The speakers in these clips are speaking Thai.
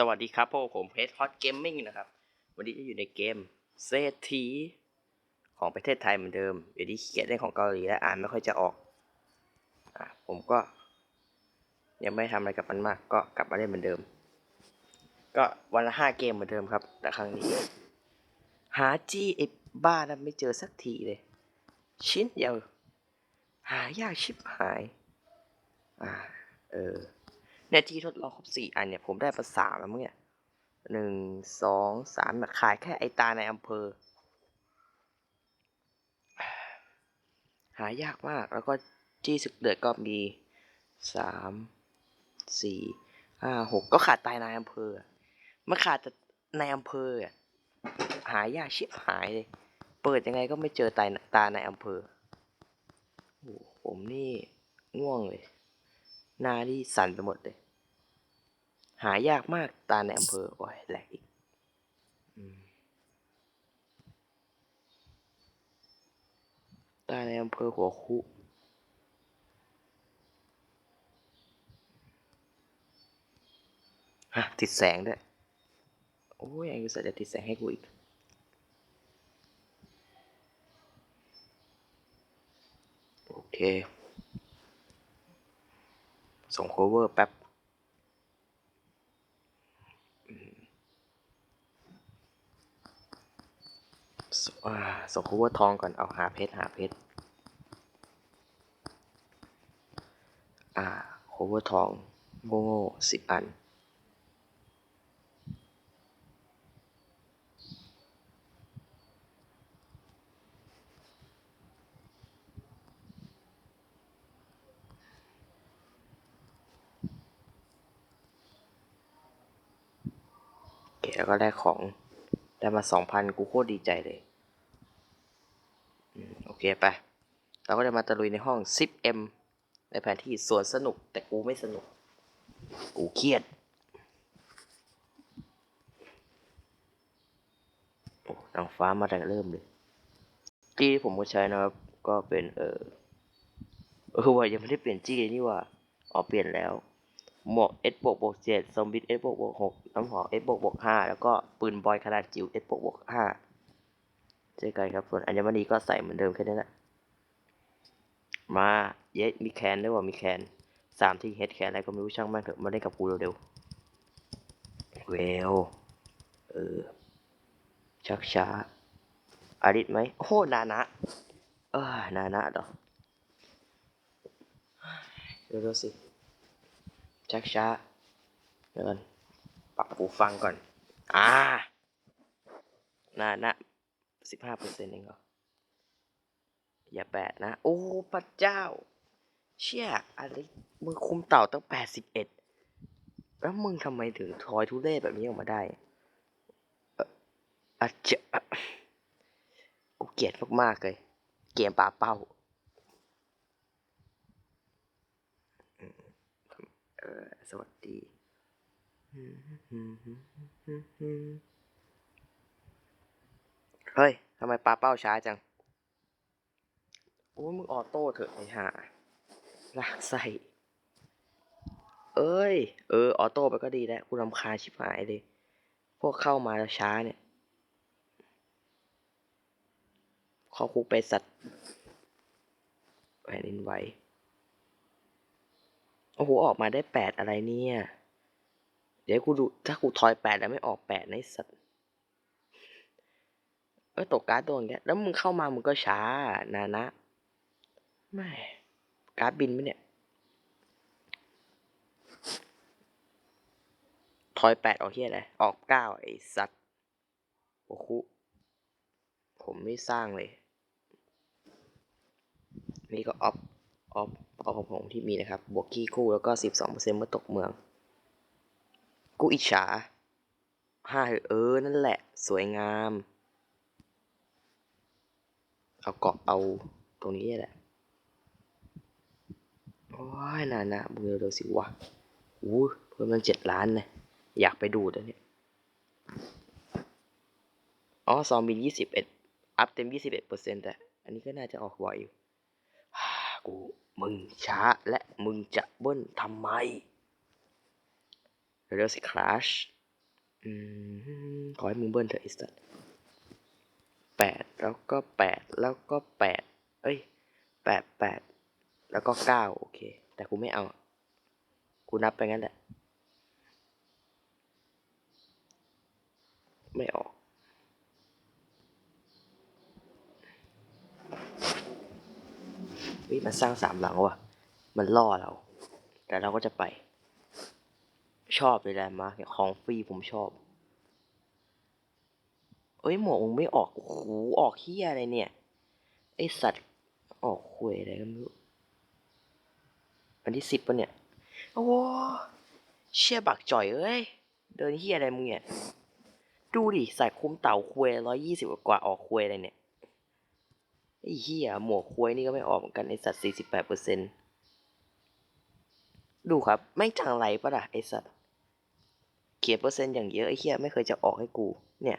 สวัสดีครับพวกผมเพจฮอตเกมมิ่งนะครับ วันนี้จะอยู่ในเกมเศรษฐีของประเทศไทยเหมือนเดิมเดี๋ยวนี้ขี้เกียจเล่นของเกาหลีและอ่านไม่ค่อยจะออกอะผมก็ ยังไม่ทำอะไรกับมันมาก ก็กลับมาเล่นเหมือนเดิม ก็วันละห้าเกมเหมือนเดิมครับ แต่ครั้งนี้ หาจีไอ้บ้านั้นไม่เจอสักทีเลย ชิ้นเดียวหายากชิบหายอ่าเออ เนี่ที่ทดลองครบสี่อันเนี่ยผมได้มาสามแล้วมั้งเนี่ยหนึ่งสองสามขายแค่ไอตาในอำเภอ หายากมากแล้วก็จี้สึกเดือดก็มีสามสี่ห้าหกก็ขาดตายในอำเภออะมันขาดแต่ในอำเภอหายากชิบหายเลย เปิดยังไงก็ไม่เจอตายตาในอำเภอผมนี่ง่วงเลยหน้าที่สั่นไปหมดเลยายากมากตาในอำเภอโอ้ยแหลกอีกอืมตาในอำเภอหัวคุฮะติดแสงด้วย โอ้ยไอ้กูสัตว์จะติดแสงให้กูอีก โอเค ส่ง cover แป๊บ สอ่าส่ง cover ทองก่อน เอาหาเพชรหาเพชร อ่า cover ทองโง่โง่สิบอันโอเคแล้วก็ได้ของได้มาสองพันกูโคตรดีใจเลย เคไปเราก็จะมาตะลุยในห้อง 10M ในแผนที่สวนสนุกแต่กูไม่สนุก กูเครียด โอ้นางฟ้ามาแต่เริ่มเลย จี้ที่ผมก็ใช้นะครับ ก็เป็นเออเออว่ายังไม่ได้เปลี่ยนจี้เลยนี่ว่าอ๋อเปลี่ยนแล้ว หมวก S บวกบวกเจ็ดซอมบิท S บวกบวกหกน้ำหอม S บวกบวกห้าแล้วก็ปืนบอยขนาดจิ๋ว S บวกบวกห้า เจอกันครับ ส่วนอัญมณีก็ใส่เหมือนเดิมแค่นั้นแหละมาเย็ดมีแคนด้วยว่ามีแคนสามที่เฮดแคนอะไรก็ไม่รู้ช่างม่งเถอะมาเล่นกับกูเร็วๆเวลเออชักช้าอาริสไหมโอ้หนานะเออนานะเหรอเร็วๆสิชักช้าเดี๋ยวก่อนปรับหูฟังก่อน อ่านานะ สิบห้าเปอร์เซ็นต์เองเหรอ อย่าแปดนะ โอ้พระเจ้า เชี่ยอะไรมึงคุมเต่าตั้งแปดสิบเอ็ดแล้วมึงทำไมถึงทอยทุเรศแบบนี้ออกมาได้อ่ออาจจะกูเกลียดมากๆเลย เกมปลาเป้าสวัสดี เฮ้ยทำไมปลาเป้าช้าจัง โอ้ยมึงออโต้เถอะไอ้ห่าลากไส้เอ้ย เออ ออโต้ไปก็ดีแล้วกูรำคาญชิบหายเลย พวกเข้ามาแล้วช้าเนี่ยข้าคุกไปสัตว์แผ่นดินไหวโอ้โห ออกมาได้แปดอะไรเนี่ย เดี๋ยวกูดู ถ้ากูทอยแปดแล้วไม่ออกแปดในสัตว์ เออตกการ์ดตัวอย่างเงี้ย แล้วมึงเข้ามามึงก็ช้านานะไม่การ์ดบินไหมเนี่ยทอยแปดออกเฮียอะไร ออกเก้าไอ้สัตว์โอ้โหผมไม่สร้างเลย นี่ก็ออฟออฟออฟของผมที่มีนะครับ บวกขี้คู่แล้วก็สิบสองเปอร์เซ็นต์เมื่อตกเมือง กูอิจฉาห้าเออ นั่นแหละ สวยงาม เอาเกาะเอาตรงนี้แหละ โอ้ยนานะมึงเร็วๆสิวะอู้เพิ่มมันเจ็ดล้านนะอยากไปดูตัวเนี่ย อ๋อซอมบินยี่สิบเอ็ดอัพเต็มยี่สิบเอ็ดเปอร์เซ็นต์แต่ อันนี้ก็น่าจะออกไหวอยู่กูมึงช้าและมึงจะเบิ้ลทำไม เร็วๆสิคราชอืมขอให้มึงเบิ้ลเถอะไอ้สัส แปดแล้วก็แปดแล้วก็แปดเอ้ยแปดแปดแล้วก็เก้าโอเค แต่กูไม่เอา กูนับไปงั้นแหละ ไม่ออกเฮ้ยมันสร้างสามหลังว่ะ มันล่อเรา แต่เราก็จะไป ชอบเลยแหละมาร์คเนี่ยของฟรีผมชอบ อ้ยหมวกมึงไม่ออกโอ้โหออกเฮียอะไรเนี่ยไอสัตว์ออกคุยอะไรก็ไม่รู้อันที่สิบปะเนี่ยโอ้โหเชี่ยบักจ่อยเอ้ยเดินเฮียอะไรมึงเนี่ยดูดิใส่คุ้มเต่าคุยร้อยยี่สิบกว่าออกคุยอะไรเนี่ยไอ้เฮียหมวกคุยนี่ก็ไม่ออกเหมือนกันไอสัตว์สี่สิบแปดเปอร์เซ็นดูครับไม่จังไรปะล่ะไอสัตว์เขียนเปอร์เซ็นต์อย่างเยอะไอเฮียไม่เคยจะออกให้กูเนี่ย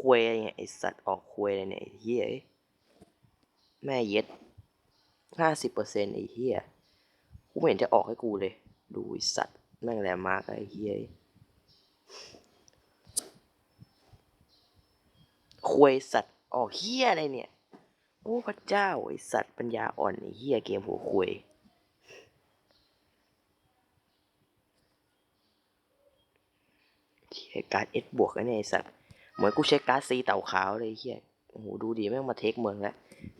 คุยอะไรเนี่ยไอสัตว์ออกคุยอะไรเนี่ยไอเฮียเอ้ยแม่เย็ดห้าสิบเปอร์เซ็นต์ไอเฮียกูไม่เห็นจะออกให้กูเลย ดูไอสัตว์แม่งแหลมมากไอเฮียเอ้ยคุยสัตว์ออกเฮียอะไรเนี่ยโอ้พระเจ้าไอสัตว์ปัญญาอ่อนไอเฮียเกมหัวคุยเชี่ยการ์ดเอสบวกไอ้เนี่ยไอสัตว์ เหมือนกูใช้การ์ดซีเต่าขาวเลยเฮียโอ้โหดูดีแม่งมาเทคเมืองแล้ว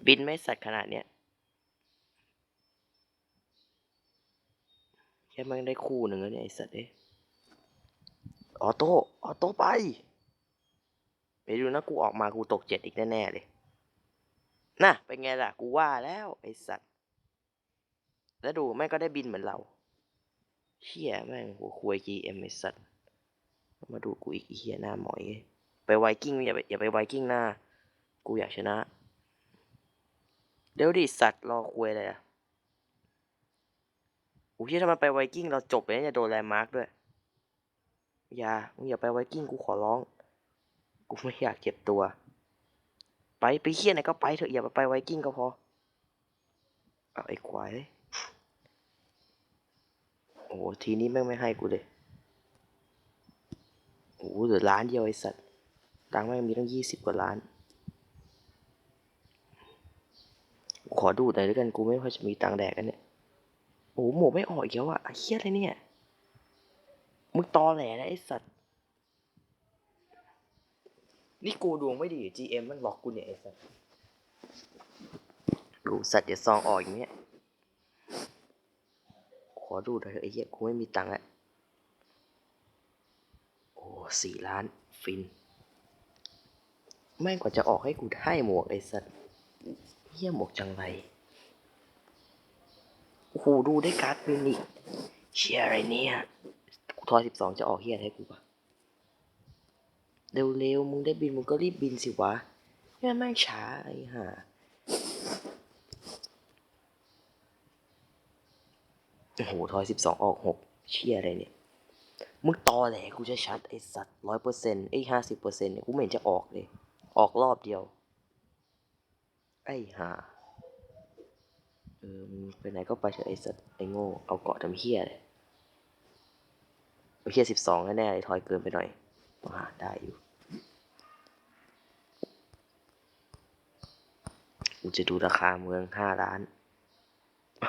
บินไม่สัตว์ขนาดเนี้ยแค่แม่งได้คู่หนึ่งแล้วเนี่ยไอสัตว์เอ้ออโต้ออโต้ไป ไปดูนะกูออกมากูตกเจ็ดอีกแน่ๆเลยน่ะเป็นไงล่ะ กูว่าแล้วไอสัตว์ แล้วดูแม่งก็ได้บินเหมือนเราเชี่ยแม่งหัวควย GM ไอสัตว์ มาดูกูอีกเฮียหน้าหมอย ไปไวกิ้งอย่าไปอย่าไปไวกิ้งหน้า กูอยากชนะ เดี๋ยวดิสัตว์รอควยเลยอะโอ้ยถ้ามันไปไวกิ้งเราจบเลยเนี่ยโดนแลนมาร์กด้วย อย่ามึงอย่าไปไวกิ้งกูขอร้อง กูไม่อยากเจ็บตัว ไปไปเฮี้ยไหนก็ไปเถอะอย่าไปไวกิ้งก็พอเอาไอ้ควายเอ้ยโอ้ทีนี้แม่งไม่ให้กูเลยโอ้เหลือล้านเดียวไอ้สัตว์ ตังค์แม่งมีตั้งยี่สิบกว่าล้าน ขอดูหน่อยด้วยกัน กูไม่ค่อยจะมีตังค์แดกกันเนี่ย โอ้โหหมวกไม่ออกอีกแล้วอะไอ้เฮี้ยอะไรเนี่ย มึงตอแหลนะไอ้สัตว์ นี่กูดวงไม่ดี GM มันหลอกกูเนี่ยไอ้สัตว์ ดูสัตว์อย่าซองออกอย่างเงี้ย ขอดูหน่อยเถอะไอ้เหี้ยกูไม่มีตังค์แล้วโอ้สี่ล้านฟิน แม่งกว่าจะออกให้กูได้หมวกไอ้สัตว์เหี้ยหมวกจังไรโอ้โหดูได้การ์ดฟินอีกเชียอะไรเนี่ยกูทอยสิบสองจะออกเฮียให้กูปะเร็วๆมึงได้บินมึงก็รีบบินสิวะเนี่ยแม่งช้าไอ้ห่าโอ้โหทอยสิบสองออกหกเชียอะไรเนี่ยมึงตอแหลกูจะชัดไอ้สัตว์ร้อยเปอร์เซ็นต์ไอ้ห้าสิบเปอร์เซ็นต์เนี่ยกูไม่เห็นจะออกเลย ออกรอบเดียว ไอ้ห่าเออมึงไปไหนก็ไปเถอะไอ้สัตว์ไอ้โง่ เอาเกาะทำเฮี้ยเลยเอาเฮี้ยสิบสองแน่ๆเลยทอยเกินไปหน่อยมาหาได้อยู่กูจะดูราคาเมืองห้าล้าน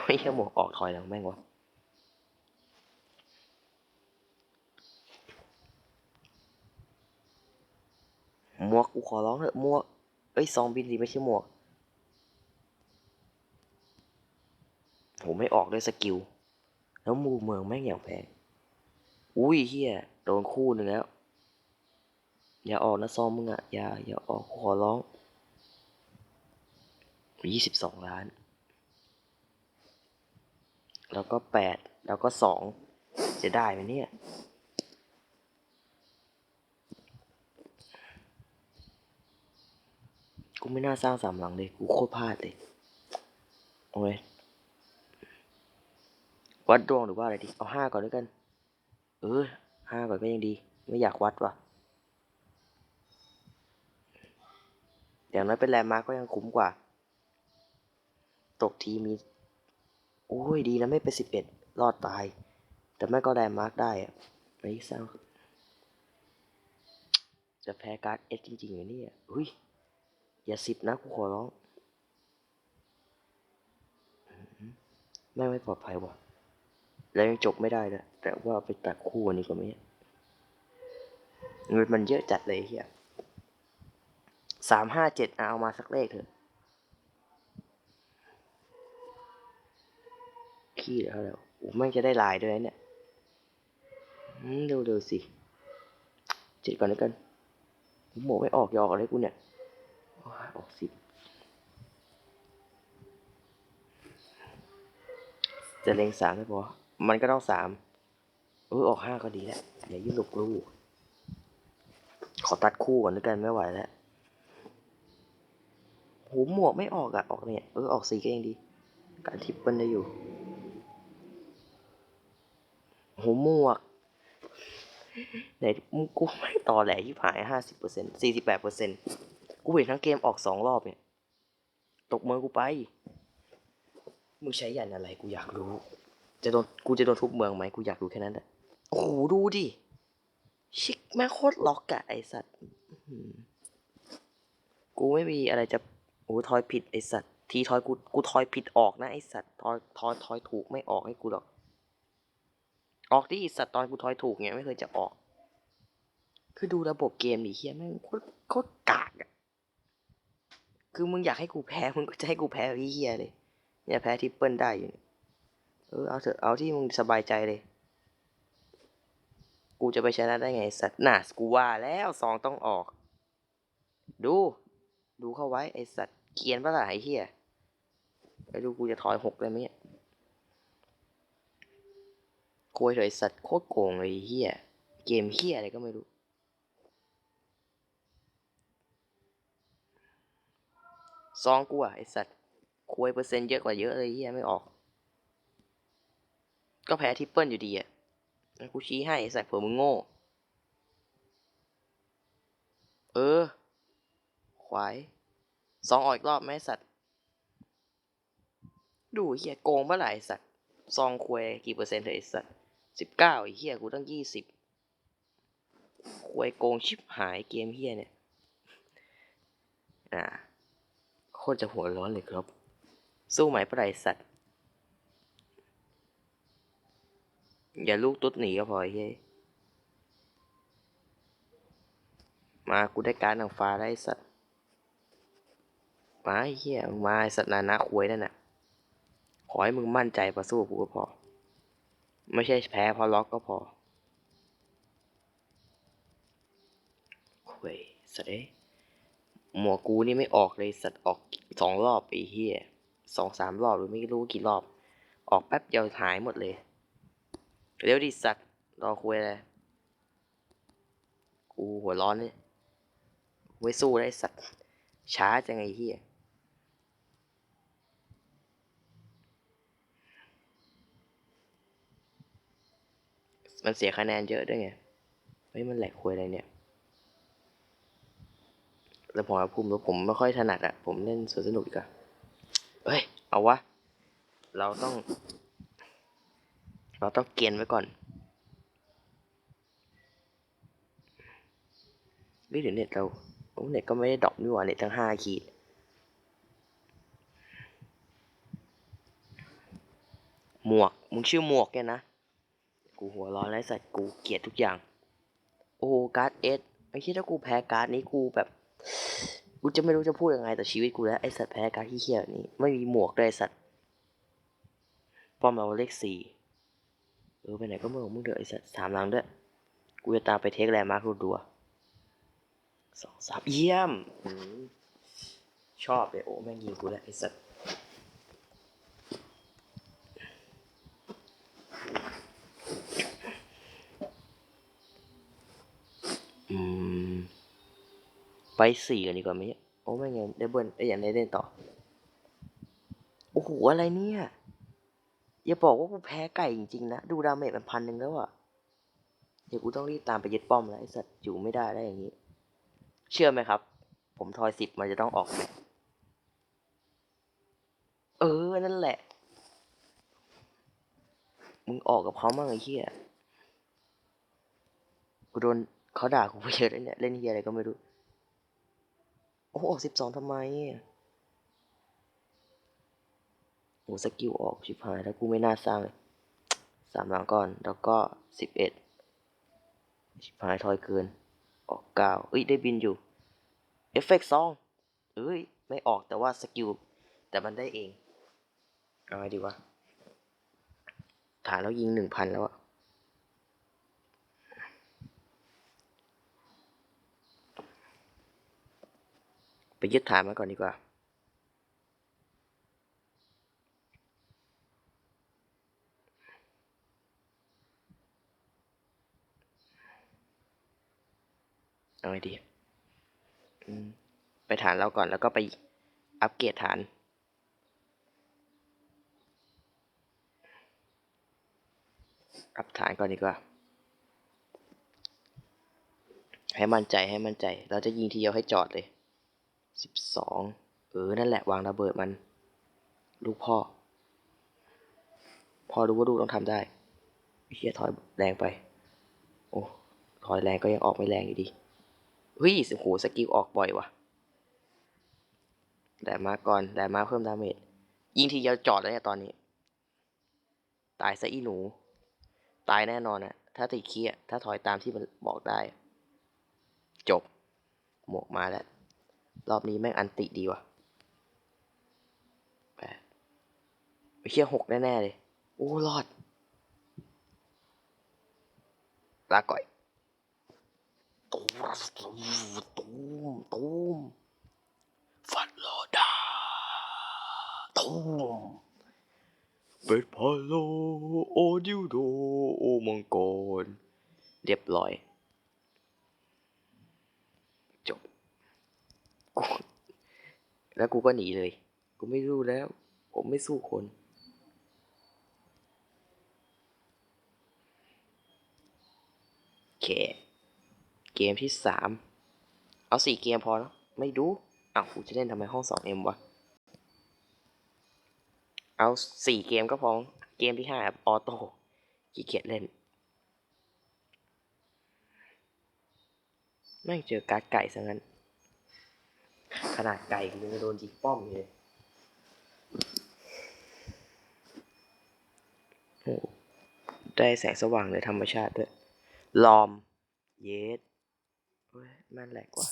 ไม่ใช่หมวกออกทอยแล้วแม่งวะ หมวกกูขอร้องเถอะหมวกเอ้ยซองบินสิไม่ใช่หมวกผมไม่ออกด้วยสกิล แล้วมูเมืองแม่งอย่างแพง อุ้ยเฮียโดนคู่หนึ่งแล้ว อย่าออกนะซองมึงอะอย่าอย่าออกขอร้องยี่สิบสองล้าน แล้วก็แปดแล้วก็สองจะได้ไหมเนี่ย กูไม่น่าสร้างสามหลังเลย กูโคตรพลาดเลยโอ้ยวัดดวงหรือว่าอะไรดี เอาห้าก่อนด้วยกัน เออห้าก่อนก็ยังดี ไม่อยากวัดว่ะ อย่างน้อยเป็นแลนด์มาร์กก็ยังคุ้มกว่า ตกทีมี โอ้ยดีนะไม่เป็นสิบเอ็ดรอดตาย แต่ไม่ก็แลนด์มาร์กได้อะไอ้สร้างจะแพ้การ์ดเอสจริงๆเหรอเนี่ยเฮ้ย อย่าสิบนะกูขอร้องอื้อหือแม่ไม่ปลอดภัยว่ะ แล้วยังจบไม่ได้เลยแต่ว่าไปตัดคู่อันนี้ก็ไม่เงินมันเยอะจัดเลยเฮียสามห้าเจ็ดเอามาสักเลขเถอะ ขี้เหลือเท่าไหร่วโอ้แม่จะได้ลายด้วยนะเนี่ยอืมเร็วๆสิ เจ็ดก่อนแล้วกันผมหมวกไม่ออกยออกอะไรกูเนี่ย โอ้ยออกสิจะเล็งสามได้ปะมันก็ต้องสามเออออกห้าก็ดีแล้วอย่ายุ่งกับกูขอตัดคู่ก่อนแล้วยกันไม่ไหวแล้วโหหมวกไม่ออกอะออกเนี่ยเออออกสีก็ยังดี การทิปเปิลได้อยู่โหหมวกไหนมึงกูไม่ต่อแหลยี่หายห้าสิบเปอร์เซ็นต์สี่สิบแปดเปอร์เซ็นต์ กูเห็นทั้งเกมออกสองรอบเนี่ย ตกมือกูไป มึงใช้ยันอะไรกูอยากรู้ จะโดนกูจะโดนทุบเมืองไหมกูอยากรู้แค่นั้นแหละโอ้โหดูดิชิคแม่โคตรล็อกอะไอสัตว์กูไม่มีอะไรจะโอ้ทอยผิดไอสัตว์ทีทอยกูกูทอยผิดออกนะไอสัตว์ทอยทอยทอยถูกไม่ออกให้กูหรอก ออกที่สัตว์ตอนกูทอยถูกเนี่ยไม่เคยจะออก คือดูระบบเกมดิเฮียแม่งโคตรโคตรกากอะ คือมึงอยากให้กูแพ้มึงก็จะให้กูแพ้พี่เฮียเลยเนี่ยแพ้ทิปเปิลได้อยู่เออเอาเถอะเอาที่มึงสบายใจเลย กูจะไปชนะได้ไงสัตว์น่ะกูว่าแล้วสองต้องออก ดู ดูเข้าไว้ไอสัตว์เกียนปะล่ะไอเฮียไปดูกูจะถอยหกเลยไหมเนี่ยโคยเถอะไอ้สัตว์โคตรโกงเลยเฮียเกมเฮียอะไรก็ไม่รู้ ซองกูอะไอสัตว์ควยเปอร์เซ็นต์เยอะกว่าเยอะเลยเฮียไม่ออก ก็แพ้ทิปเปิลอยู่ดีอะกูชี้ให้ไอสัตว์เผื่อมึงโง่ เออควายซองออกอีกรอบไหมไอสัตว์ ดูเฮียโกงเมื่อไหร่ไอสัตว์ซองควยกี่เปอร์เซ็นต์เถอะไอสัตว์สิบเก้าไอเฮียกูตั้งยี่สิบควยโกงชิบหายเกมเฮียเนี่ย อ่า คตรจะหัวร้อนเลยครับ สู้ไหมปะไรสัตว์ อย่าลูกตุ๊ดหนีก็พอเฮ้ยมากูได้การนางฟ้าได้สัตว์มาไอ้เฮียมึงมาไอ้สัตว์นานาควยนั่นน่ะ ขอให้มึงมั่นใจประสู้กูก็พอ ไม่ใช่แพ้เพราะล็อกก็พอเว้ยสัตว์เอ้ หมวกกูนี่ไม่ออกเลยสัตว์ออกสองรอบไอ้เหี้ยสองสามรอบหรือไม่รู้กี่รอบ ออกแป๊บเดียวหายหมดเลยเร็วดิสัตว์รอคุยเลยกูหัวร้อนเนี่ยไม่สู้ได้สัตว์ช้าจังไอ้เหี้ยมันเสียคะแนนเยอะด้วยไง เฮ้ย มันแหลกคุยอะไรเนี่ย แล้วผมภูมิแล้วผมไม่ค่อยถนัดอะผมเล่นสวนสนุกดีกว่าเฮ้ย เอาวะ เราต้อง เราต้องเกียนไว้ก่อนเฮ้ยเดี๋ยวเน็ตเราโอ้เน็ตก็ไม่ได้ดรอปนี่หว่าเน็ตทั้งห้าขีดหมวก มึงชื่อหมวกเนี่ยนะ กูหัวร้อนไรสัตว์กูเกลียดทุกอย่าง โอ้การ์ดเอสไอ้ที่ถ้ากูแพ้การ์ดนี้กูแบบ กูจะไม่รู้จะพูดยังไงแต่ชีวิตกูแล้วไอ้สัตว์แพ้การที่เขี้ยนี้ ไม่มีหมวกเลยไอ้สัตว์ป้อมเราเลขสี่เออไปไหนก็เมื่อของมึงเถอะไอสัตว์สามหลังด้วย กูจะตามไปเทคแลนด์มาร์ครัวสองสามเยี่ยม ชอบเลยโอ้แม่งยิงกูแล้วไอ้สัตว์ อืม ไป สี่กันดีกว่าไหมโอ้ไม่งั้นได้เบิ้ลได้อย่างได้เล่นต่อ โอ้โห อะไรเนี่ย อย่าบอกว่ากูแพ้ไก่จริงๆนะ ดูดาเมจมันพันหนึ่งแล้วอะเดี๋ยวกูต้องรีบตามไปยึดป้อมแล้วไอ้สัตว์อยู่ไม่ได้แล้อย่างนี้ เชื่อไหมครับ ผมทอยสิบมันจะต้องออกแมเออ นั่นแหละ มึงออกกับเขามั่งไอ้เหี้ยกูโดนเขาด่ากูไปเยอะเลยเนี่ย เล่นเฮียอะไรก็ไม่รู้ โอ้ออกสิบสองทำไมอะโอ้สกิลออกชิบหายแล้วกูไม่น่าสร้างเลยสามหลังก่อนแล้วก็สิบเอ็ดชิบหายทอยเกิน ออกเก้าเอ้ยได้บินอยู่เอฟเฟกต์ซองเอ้ยไม่ออกแต่ว่าสกิลแต่มันได้เอง เอาไงดีวะฐานแล้วยิงหนึ่งพันแล้วอะ ไปยึดฐานมาก่อนดีกว่า เอาไงดีไปฐานเราก่อนแล้วก็ไปอัปเกรดฐานอัพฐานก่อนดีกว่า ให้มั่นใจให้มั่นใจ เราจะยิงทีเดียวให้จอดเลย สิบสองเออ นั่นแหละวางระเบิดมัน ลูกพ่อ พ่อรู้ว่าลูกต้องทำได้เฮียถอยแรงไป โอ้ถอยแรงก็ยังออกไม่แรงอยู่ดีเฮ้ยโอ้โหสกิลออกบ่อยว่ะแต่มาก่อนแต่มาเพิ่มดาเมจยิงทีเดียวจอดแล้วเนี่ยตอนนี้ ตายซะอีหนู ตายแน่นอนอะถ้าติดเคียถ้าถอยตามที่มันบอกได้ จบ หมวกมาแล้ว รอบนี้แม่งอันติดีว่ะแปดเคียหกแน่ ๆ เลย โอ้รอด ลาก่อยตูมตูมตูมตูมฟัดโลดาตูมเป็ดพะโล โอดิวโด โอมังกร เรียบร้อย จบกู แล้วกูก็หนีเลย กูไม่รู้แล้ว ผมไม่สู้คน โอเค เกมที่สาม เอาสี่เกมพอแล้วไม่ดูอ้าวกูจะเล่นทำไมห้องสองเอ็มวะ เอาสี่เกมก็พอ เกมที่ห้าแบบออโต้ขี้เกียจเล่นแม่เจอการ์ดไก่ซะงั้น ขนาดไก่ยังโดนยิงป้อมเลยโอ้ได้แสงสว่างเลยธรรมชาติด้วย ลอม เยสเว้ยแม่นแหลกว่ะ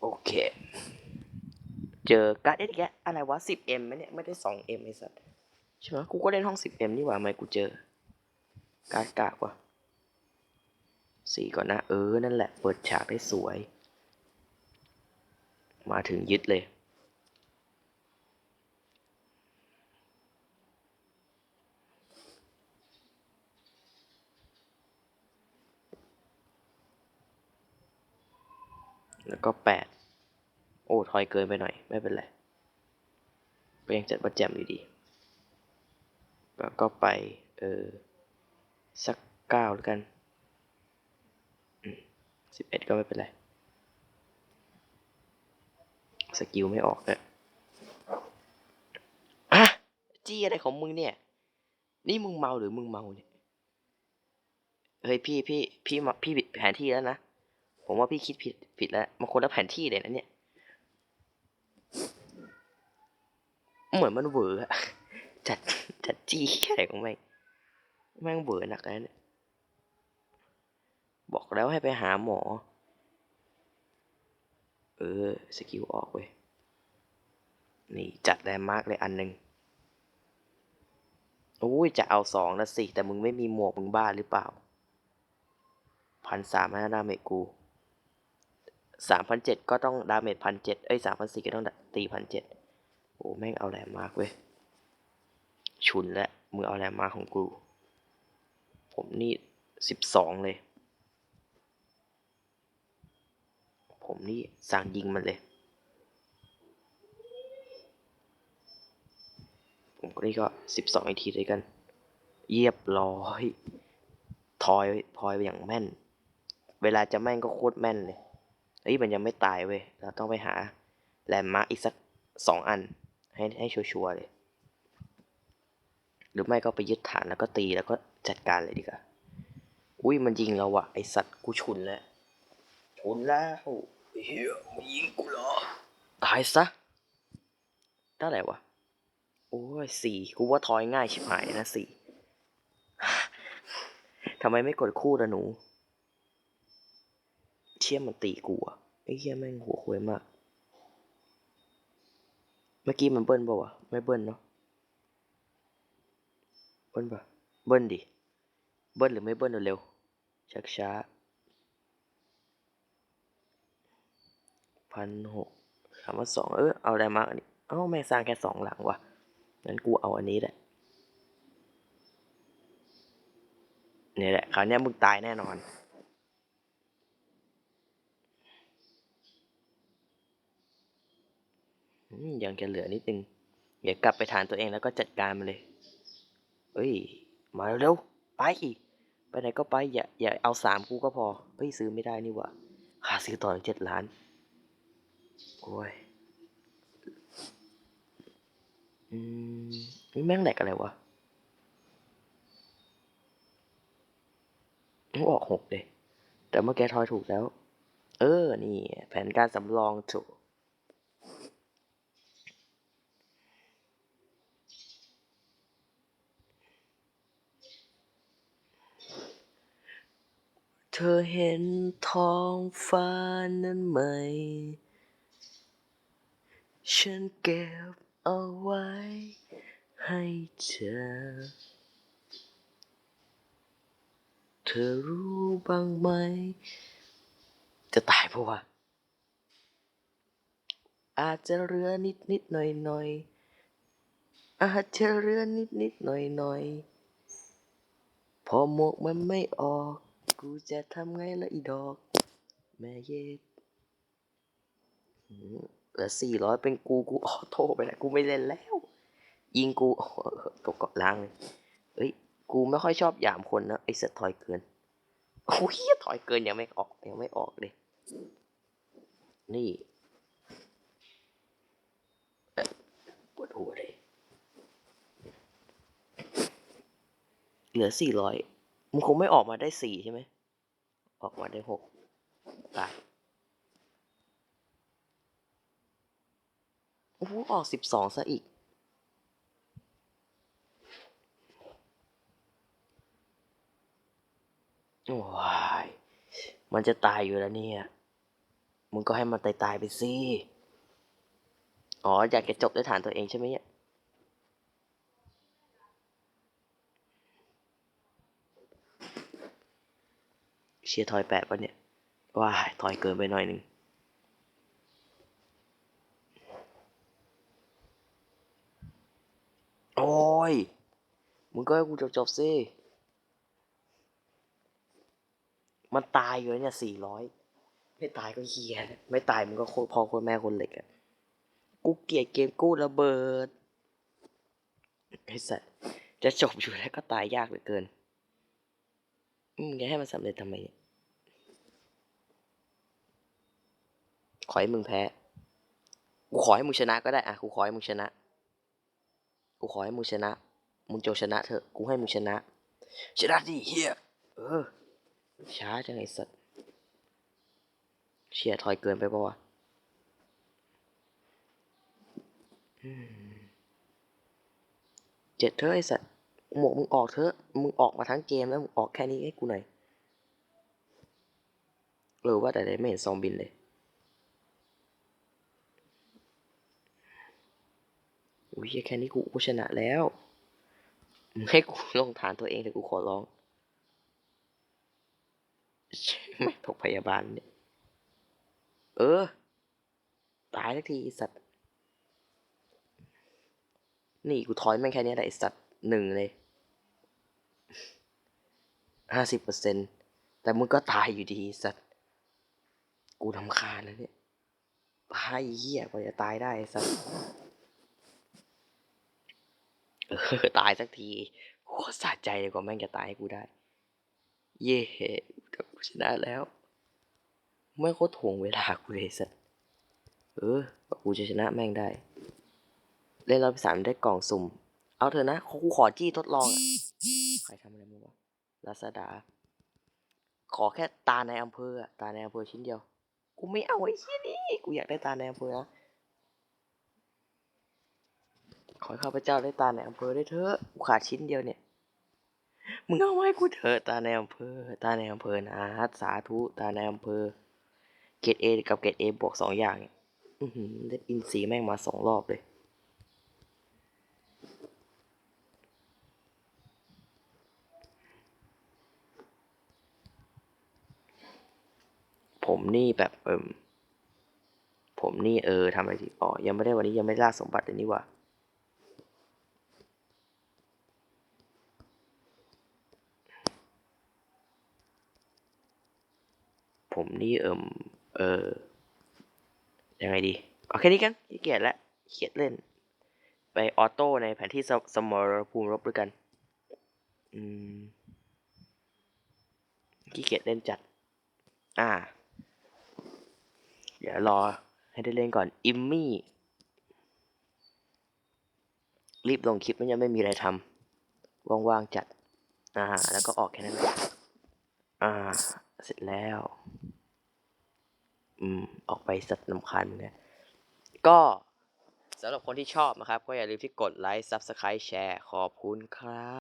โอเค เจอการ์ดเอสแกอะไรวะ 10m ไหมเนี่ย ไม่ได้ 2m ไอ้สัตว์ใช่ไหมกูก็เล่นห้อง 10m นี่หว่าทำไมกูเจอ การ์ดกากว่ะสี่ก่อนนะ เออ นั่นแหละ เปิดฉากได้สวย มาถึงยึดเลยแล้วก็แปด ทอยเกินไปหน่อย ไม่เป็นไรก็ยังจัดประแจมอยู่ดีแล้วก็ไป เออ สักเก้าแล้วกันสิบเอ็ดก็ไม่เป็นไร สกิลไม่ออกเลยอะจี้อะไรของมึงเนี่ย นี่มึงเมาหรือมึงเมาเนี่ย เฮ้ยพี่พี่พี่พี่ผิดแผนที่แล้วนะ ผมว่าพี่คิดผิดผิดแล้วมันคนละแผนที่เลยนะเนี่ย เหมือนมันเวอร์อะจัดจัดจี้อะไรของแม่งแม่งเวอร์หนักแล้วเนี่ยบอกแล้วให้ไปหาหมอ เออ สกิลออกเว้ย นี่จัดแรมมากเลยอันหนึ่งโอ้ยจะเอาสองล้วสิ แต่มึงไม่มีหมวกมึงบ้าหรือเปล่าพันสามนะดาเมจกูสามพันเจ็ดก็ต้องดาเมจพันเจ็ดเอ้ยสามพันสี่ก็ต้องตีพันเจ็ด โอ้แม่งเอาแรมมากเว้ย ชุนและมึงเอาแรมมากของกู ผมนี่สิบสองเลย ผมนี่สั่งยิงมันเลย ผมก็นี่ก็สิบสองอีกทีเลยกัน เยียบร้อยถอยพลอยอย่างแม่น เวลาจะแม่นก็โคตรแม่นเลยเอ้ยมันยังไม่ตายเว้ย เราต้องไปหาแลนด์มาร์กอีกสักสองอัน ให้ให้ชัวร์ๆเลย หรือไม่ก็ไปยึดฐานแล้วก็ตีแล้วก็จัดการเลยดีกว่าอุ้ยมันยิงเราอะไอสัตว์กูชุนแล้วชุนแล้วเฮียมันยิงกูเหรอตายซะได้อะไรวะโอ้ยสี่กูว่าทอยง่ายชิบหายนะสี่ทำไมไม่กดคู่ละหนู เชี่ยมันตีกูอะไอ้เหี้ยแม่งหัวคุยมาก มื่อกี้มันเบิ้ลป่าวะไม่เบิ้ลเนาะเบิ้ลปะเบิ้ลดิเบิ้ลหรือไม่เบิ้ลเร็วๆชักช้าพันหกคำว่าสองเออเอาอะไรมาอันนี้เอ้าแม่งสร้างแค่สองหลังวะงั้นกูเอาอันนี้แหละเนี่ยแหละคราวนี้มึงตายแน่นอน อืม ยังจะเหลือนิดนึง เดี๋ยวกลับไปฐานตัวเองแล้วก็จัดการมันเลย เฮ้ย มาเร็วๆไป ไปไหนก็ไป อย่า อย่าเอาสามกูก็พอ เฮ้ยซื้อไม่ได้นี่หว่าค่าซื้อต่อเจ็ดล้าน โอ้ย อืมนี่แม่งแหลกอะไรวะต้องออกหกเลย แต่เมื่อกี้ทอยถูกแล้ว เออ นี่ แผนการสำรองถูก ธอเห็นท้องฟ้านั้นไหม ฉันเก็บเอาไว้ให้เธอ เธอรู้บ้างไหม จะตายเพราะว่า อาจจะเหลือนิดนิดหน่อยหน่อยอาจจะเหลือนิดนิดหน่อยหน่อยพอหมวกมันไม่ออก กูจะทำไงละอีดอก แม่เย็ดเหลือสี่ร้อยเป็นกูกูออโต้ไปแล้วกูไม่เล่นแล้ว ยิงกูตกบกบล้างเลยเอ้ยกูไม่ค่อยชอบหยามคนนะไอ้เสตถอยเกินโอ้ยถอยเกินยังไม่ออกยังไม่ออกเลยนี่ปวดหัวเลยเหลือสี่ร้อย มึงคงไม่ออกมาได้สี่ใช่ไหม ออกมาได้หกตายโอ้โหออกสิบสองซะอีก โอ้ย มันจะตายอยู่แล้วเนี่ย มึงก็ให้มันตายตายไปสิ อ๋อ อยากจะจบด้วยฐานตัวเองใช่ไหมเนี่ย เชียร์ทอยแปดปะเนี่ยว้ายทอยเกินไปหน่อยหนึ่งโอ้ย มึงก็ให้กูจบจบสิมันตายอยู่เนี่ยสี่ร้อยไม่ตายก็เฮียไม่ตายมึงก็พ่อคตรแม่คนเหล็กอะกูเกลียดเกมกู้ระเบิดไอ้สัสจะจบอยู่แล้วก็ตายยากเหลือเกิน อืมจะให้มันสำเร็จทำไมเนี่ย ขอให้มึงแพ้ กูขอให้มึงชนะก็ได้อะกูขอให้มึงชนะ กูขอให้มึงชนะ มึงจงชนะเถอะ กูให้มึงชนะ ชนะดิเฮียเออ ช้าจังไอ้สัตว์เชียถอยเกินไปปะวะอืมเจ็ดเถอะไอ้สัตว์หมวกมึงออกเถอะ มึงออกมาทั้งเกมแล้วมึงออกแค่นี้ให้กูหน่อยเออว่าแต่ไหนไม่เห็นซองบินเลย อุ้ยแค่นี้กูกูชนะแล้วมึงให้กูลงฐานตัวเองแต่กูขอร้องไม่ตกพยาบาลเนี่ย เออ ตายสักทีสัตว์ นี่กูถอยแม่งแค่เนี้ยแหละไอ้สัตว์หนึ่งเลยห้าสิบเปอร์เซ็นแต่มึงก็ตายอยู่ดีสัตว์ กูทำคาญแล้วเนี่ยตายเหี้ยกว่าจะตายได้สัตว์ เออตายสักทีโคตรสะใจเลยกว่าแม่งจะตายให้กูได้ เย่กูชนะแล้ว ไม่โคตรถ่วงเวลากูเลยสัสเออกูจะชนะแม่งได้ เล่นรอบสามได้กล่องสุ่ม เอาเถอะนะกูขอจี้ทดลองอะใครทำอะไรมึงวะลาซาดา ขอแค่ตาในอำเภอตาในอำเภอชิ้นเดียว กูไม่เอาไอ้เหี้ยนี่กูอยากได้ตาในอำเภอนะ ขอข้าพเจ้าได้ตาในอำเภอได้เถอะกูขาดชิ้นเดียวเนี่ย มึงเอาไว้กูเถอะตาในอำเภอ ตาในอำเภอนะสาธุตาในอำเภอ เกรดเอกับเกรดเอบวกสองอย่างเนี่ยได้อินซีแม่งมาสองรอบเลยผมนี่แบบเอิมผมนี่เออทำอะไรดีอ๋อยังไม่ได้วันนี้ยังไม่ได้ล่าสมบัติเลยนี่ว่า ผมนี่เอิมเออยังไงดีเอาแค่นี้กันขี้เกียจแล้วเขียดเล่น ไปออโต้ในแผนที่สสมรภูมิรบด้วยกันอืมขี้เกียจเล่นจัด อ่า เดี๋ยวรอให้ได้เล่นก่อน อิมมี่ รีบลงคลิปมันยังไม่มีอะไรทำว่างๆจัด อ่า แล้วก็ออกแค่นั้นแหละอ่า เสร็จแล้ว อืม ออกไปสัตว์นำคันเนี่ย ก็สำหรับคนที่ชอบนะครับ ก็อย่าลืมที่กดไลค์ Subscribe แชร์ ขอบคุณครับ